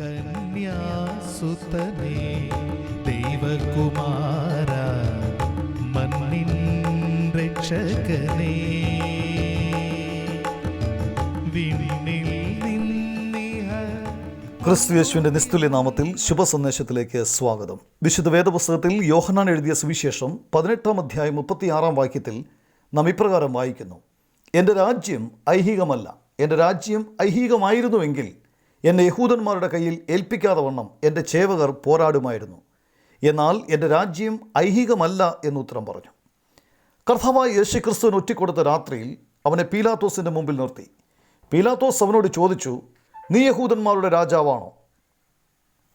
കന്യാസുതനേ ദൈവകുമാര മണ്ണിൻ രക്ഷകനേ. വിണ്ണിൽ നിന്നിഹ. ക്രിസ്തു യേശുവിന്റെ നിസ്തുല്യ നാമത്തിൽ ശുഭസന്ദേശത്തിലേക്ക് സ്വാഗതം. വിശുദ്ധ വേദപുസ്തകത്തിൽ യോഹനാൻ എഴുതിയ സുവിശേഷം പതിനെട്ടാം അധ്യായം മുപ്പത്തിയാറാം വാക്യത്തിൽ നാം ഇപ്രകാരം വായിക്കുന്നു. എന്റെ രാജ്യം ഐഹികമല്ല. എന്റെ രാജ്യം ഐഹികമായിരുന്നുവെങ്കിൽ എന്നെ യഹൂദന്മാരുടെ കയ്യിൽ ഏൽപ്പിക്കാതെ വണ്ണം എന്റെ ചേവകർ പോരാടുമായിരുന്നു. എന്നാൽ എന്റെ രാജ്യം ഐഹികമല്ല എന്ന് ഉത്തരം പറഞ്ഞു. കർത്താവായ യേശു ക്രിസ്തുവിന് ഒറ്റിക്കൊടുത്ത രാത്രിയിൽ അവനെ പീലാത്തോസിന്റെ മുമ്പിൽ നിർത്തി. പീലാത്തോസ് അവനോട് ചോദിച്ചു നീ യഹൂദന്മാരുടെ രാജാവാണോ?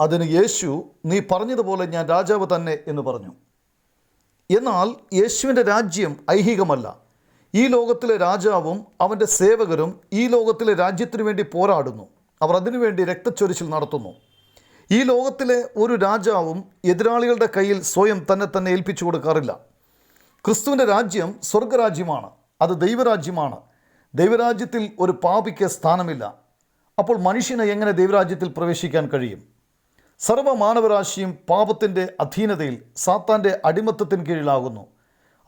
അതിന് യേശു നീ പറഞ്ഞതുപോലെ ഞാൻ രാജാവ് തന്നെ എന്ന് പറഞ്ഞു. എന്നാൽ യേശുവിന്റെ രാജ്യം ഐഹികമല്ല. ഈ ലോകത്തിലെ രാജാവും അവന്റെ സേവകരും ഈ ലോകത്തിലെ രാജ്യത്തിനു വേണ്ടി പോരാടുന്നു. അവർ അതിനുവേണ്ടി രക്തച്ചൊരിച്ചിൽ നടത്തുന്നു. ഈ ലോകത്തിലെ ഒരു രാജാവും എതിരാളികളുടെ കയ്യിൽ സ്വയം തന്നെ തന്നെ ഏൽപ്പിച്ചു കൊടുക്കാറില്ല. ക്രിസ്തുവിന്റെ രാജ്യം സ്വർഗരാജ്യമാണ്. അത് ദൈവരാജ്യമാണ്. ദൈവരാജ്യത്തിൽ ഒരു പാപിക്ക് സ്ഥാനമില്ല. അപ്പോൾ മനുഷ്യന് എങ്ങനെ ദൈവരാജ്യത്തിൽ പ്രവേശിക്കാൻ കഴിയും? സർവ മാനവരാശിയും പാപത്തിന്റെ അധീനതയിൽ സാത്താന്റെ അടിമത്തത്തിന് കീഴിലാകുന്നു.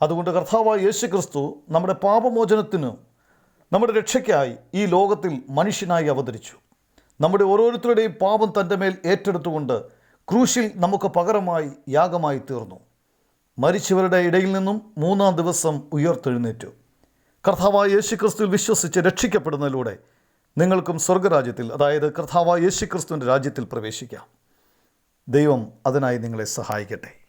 അതുകൊണ്ട് കർത്താവായ യേശു ക്രിസ്തു നമ്മുടെ പാപമോചനത്തിനും നമ്മുടെ രക്ഷയ്ക്കായി ഈ ലോകത്തിൽ മനുഷ്യനായി അവതരിച്ചു. നമ്മുടെ ഓരോരുത്തരുടെയും പാപം തന്റെ മേൽ ഏറ്റെടുത്തുകൊണ്ട് ക്രൂശിൽ നമുക്ക് പകരമായി യാഗമായി തീർന്നു. മരിച്ചവരുടെ ഇടയിൽ നിന്നും മൂന്നാം ദിവസം ഉയർത്തെഴുന്നേറ്റു. കർത്താവായ യേശു ക്രിസ്തുവിൽ വിശ്വസിച്ച് രക്ഷിക്കപ്പെടുന്നതിലൂടെ നിങ്ങൾക്കും സ്വർഗരാജ്യത്തിൽ അതായത് കർത്താവായ യേശു ക്രിസ്തുവിന്റെ രാജ്യത്തിൽ പ്രവേശിക്കാം. ദൈവം അതിനായി നിങ്ങളെ സഹായിക്കട്ടെ.